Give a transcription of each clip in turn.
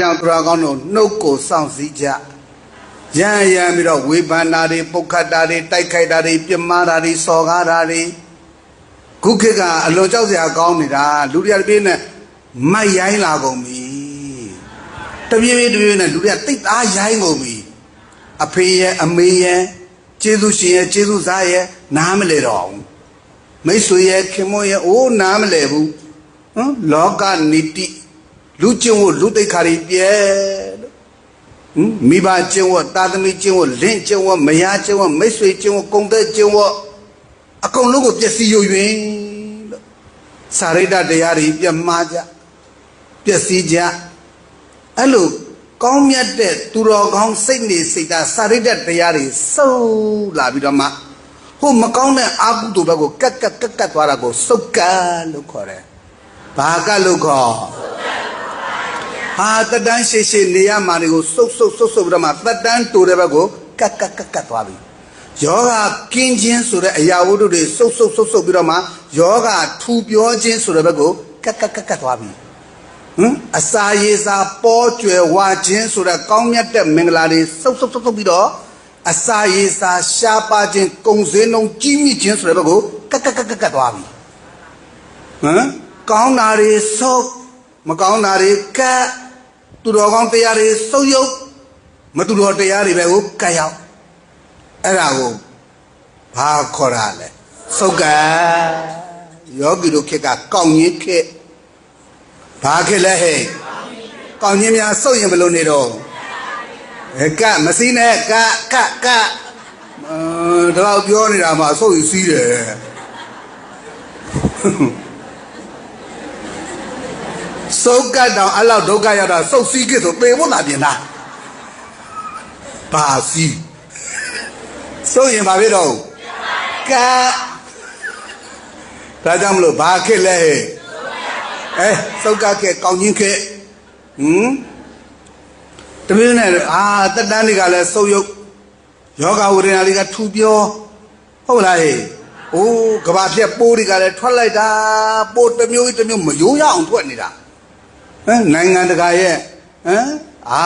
ကြောင့်သူတော်ကောင်းတို့နှုတ်ကိုစောင့်စည်းကြရံရံပြီးတော့ဝေဖန်တာတွေပုတ်ခတ်တာတွေတိုက်ခိုက်တာတွေပြစ်မှားတာတွေစော်ကားတာတွေခုခေတ်ကအလွန်ကြောက်စရာကောင်းနေတာလူတွေတပြေးနဲ့မိုက်ရိုင်းလာကုန်ပြီတပြေးပြေးတပြေးနဲ့လူတွေကတိတ်သားရိုင်းကုန်ပြီအဖေရဲ့အမေရဲ့ကျေးဇူးရှင်ရဲ့ကျေးဇူးသားရဲ့နားမလဲတော့ဘူးမိတ်ဆွေရဲ့ခင်မွန်းရဲ့အိုးနားမလဲဘူးဟမ်လောကနိတိ လူကျင့်ဝတ်လူတိတ်ခါတွေပြဲလို့ဟင်မိဘကျင့်ဝတ်တာသမီကျင့်ဝတ်လင့်ကျင့်ဝတ်မယားကျင့်ဝတ်မိတ်ဆွေကျင့်ဝတ်ကုံသက်ကျင့်ဝတ်အကုန်လုံးကိုပျက်စီးယွယွင်လို့စာရိတ္တတရားတွေပြမှားကြပျက်စီးကြအဲ့လိုကောင်းမြတ်တဲ့သူတော်ကောင်းစိတ်နေစိတ်ဓာတ်စာရိတ္တတရားတွေစုပ်လာပြီးတော့မှဟိုမကောင်းတဲ့အာဟုတုဘက်ကိုကက်ကက်ကက်ကက်သွားတာကိုစုပ်ကတ်လို့ခေါ်တယ်ဘာကတ်လို့ခေါ် ဟာတက်တန်းရှိရှိနေရမှာတွေကိုစုပ်စုပ်စုပ်စုပ်ပြီးတော့မှတက်တန်းတူတဲ့ဘက်ကိုကတ်ကတ်ကတ်ကတ်သွားပြီယောဂကင်းခြင်းဆိုတဲ့အရာဝတ္ထုတွေစုပ်စုပ်စုပ်စုပ်ပြီးတော့မှယောဂထူပြောခြင်းဆိုတဲ့ဘက်ကိုကတ်ကတ်ကတ်ကတ်သွားပြီဟမ်အစာရေစာပေါ်ကျွယ်ဝခြင်းဆိုတဲ့ကောင်းမြတ်တဲ့မင်္ဂလာတွေစုပ်စုပ်စုပ်စုပ်ပြီးတော့အစာရေစာရှားပါခြင်းကုံစင်းလုံးကြီးမြင့်ခြင်းဆိုတဲ့ဘက်ကိုကတ်ကတ်ကတ်ကတ်ကတ်သွားပြီဟမ်ကောင်းတာတွေစုပ်မကောင်းတာတွေကတ် သူတော်ကောင်းတရားတွေစုပ်ယုပ်မသူတော်တရားတွေပဲကိုကတ်ရောက်အဲ့ဒါကိုဘာခေါ်ရလဲစုပ်ကံယောဂီတို့ခေတ်ကကောင်းကြီးခေတ်ဘာခေတ်လဲဟဲ့ကောင်းကြီးများစုပ်ရင်ဘယ်လိုနေတော့အဲကတ်မစည်းနဲ့ကတ်ကတ်ကတ်အဲတော့ပြောနေတာမှစုပ်ရင်စီးတယ် စုပ်ကတ်တောင်အဲ့လောက်ဒုက္ခရောက်တာစုပ်စည်းခဲ့ဆိုပေဖို့လာပြင်လားပါစီစုပ်ရင်ဘာဖြစ်တော့ကတ်ဒါကြောင့်မလို့ဘာခက်လဲဟဲ့အဲစုပ်ကတ်ခက်ကောင်းချင်းခက်ဟမ်တမင်းနဲ့အာတက်တန်းတွေကလည်းစုပ်ယုတ်ယောဂဝေဒနာတွေကထူပြောဟုတ်လားဟဲ့အိုးကဘာပြက်ပိုးတွေကလည်းထွက်လိုက်တာပိုးတစ်မျိုးတစ်မျိုးမယိုးရအောင်ထွက်နေတာဟမ် နိုင်ငံတကာရဲ့ဟမ်အာ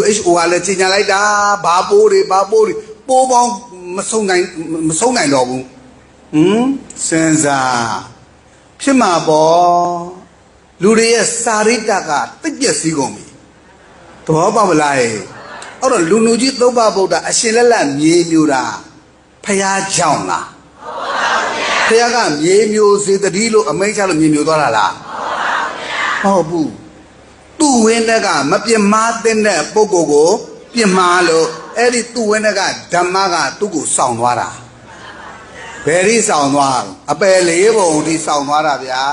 WHO ကလည်းကြီးညာလိုက်တာဘာပိုးတွေဘာပိုးတွေပိုးပေါင်းမဆုံးနိုင်မဆုံးနိုင်တော့ဘူးဟမ်စဉ်းစားဖြစ်မှာပေါ့လူတွေရဲ့စာရိတ္တကတိတ်ပြက်စည်းကုန်ပြီသဘောပေါက်မလားအဲ့တော့လူလူကြီးသုံးပါဗုဒ္ဓအရှင်လက်လက်မြေမျိုးတာဖះကြောင့်လားဖះကမြေမျိုးစေတတိလို့အမိန့်ချလို့မြေမျိုးသွားတာလားမဟုတ်ဘူးသူ့ ဝင်းတက်ကမပြစ်မှားတဲ့ပုဂ္ဂိုလ်ကိုပြစ်မှားလို့အဲ့ဒီသူ့ဝင်းတက်ကဓမ္မကသူ့ကိုစောင့်သွားတာဘယ်ဒီစောင့်သွားအပယ်လေးပုံဒီစောင့်သွားတာဗျာ